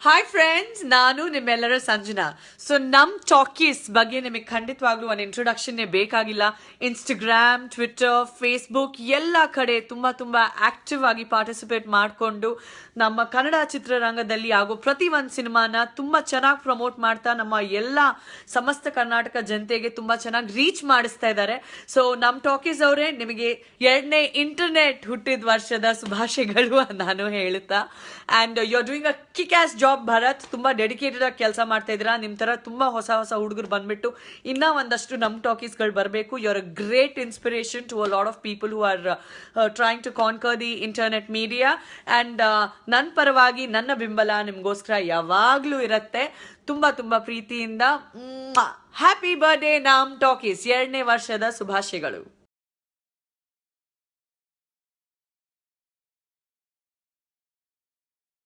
Hi friends ನಾನು ನಿಮ್ಮೆಲ್ಲರ Sanjana. So ನಮ್ ಟಾಕೀಸ್ ಬಗ್ಗೆ ನಿಮಗೆ ಖಂಡಿತವಾಗ್ಲೂ ಒಂದು ಇಂಟ್ರೊಡಕ್ಷನ್ನೇ ಬೇಕಾಗಿಲ್ಲ. ಇನ್ಸ್ಟಾಗ್ರಾಮ್ ಟ್ವಿಟರ್ ಫೇಸ್ಬುಕ್ ಎಲ್ಲ ಕಡೆ ತುಂಬಾ ತುಂಬಾ ಆಕ್ಟಿವ್ ಆಗಿ ಪಾರ್ಟಿಸಿಪೇಟ್ ಮಾಡಿಕೊಂಡು ನಮ್ಮ ಕನ್ನಡ ಚಿತ್ರರಂಗದಲ್ಲಿ ಆಗೋ ಪ್ರತಿ ಒಂದು ಸಿನಿಮಾನ ತುಂಬಾ ಚೆನ್ನಾಗಿ ಪ್ರಮೋಟ್ ಮಾಡ್ತಾ ನಮ್ಮ ಎಲ್ಲ ಸಮಸ್ತ ಕರ್ನಾಟಕ ಜನತೆಗೆ ತುಂಬಾ ಚೆನ್ನಾಗಿ ರೀಚ್ ಮಾಡಿಸ್ತಾ ಇದ್ದಾರೆ. ಸೊ ನಮ್ ಟಾಕೀಸ್ ಅವರೇ, ನಿಮಗೆ ಎರಡನೇ ಇಂಟರ್ನೆಟ್ ಹುಟ್ಟಿದ ವರ್ಷದ ಶುಭಾಶಯಗಳು ನಾನು ಹೇಳುತ್ತಾ. And you are doing a kick ass job Bharat ತುಂಬಾ ಡೆಡಿಕೇಟೆಡ್ ಆಗಿ ಕೆಲಸ ಮಾಡ್ತಾ ಇದ್ದೀರಾ? ನಿಮ್ ತರ ತುಂಬಾ ಹೊಸ ಹೊಸ ಹುಡುಗರು ಬಂದ್ಬಿಟ್ಟು ಇನ್ನ ಒಂದಷ್ಟು ನಮ್ ಟಾಕೀಸ್ಗಳು ಬರಬೇಕು. You are a great inspiration to a lot of people who are trying to conquer the internet media and ನನ್ನ ಪರವಾಗಿ, ನನ್ನ ಬೆಂಬಲ ನಿಮ್ಗೋಸ್ಕರ ಯಾವಾಗ್ಲೂ ಇರತ್ತೆ. ತುಂಬಾ ತುಂಬಾ ಪ್ರೀತಿಯಿಂದ ಹ್ಯಾಪಿ ಬರ್ಡೇ ನಮ್ ಟಾಕೀಸ್ ಎರಡನೇ ವರ್ಷದ ಶುಭಾಶಯಗಳು.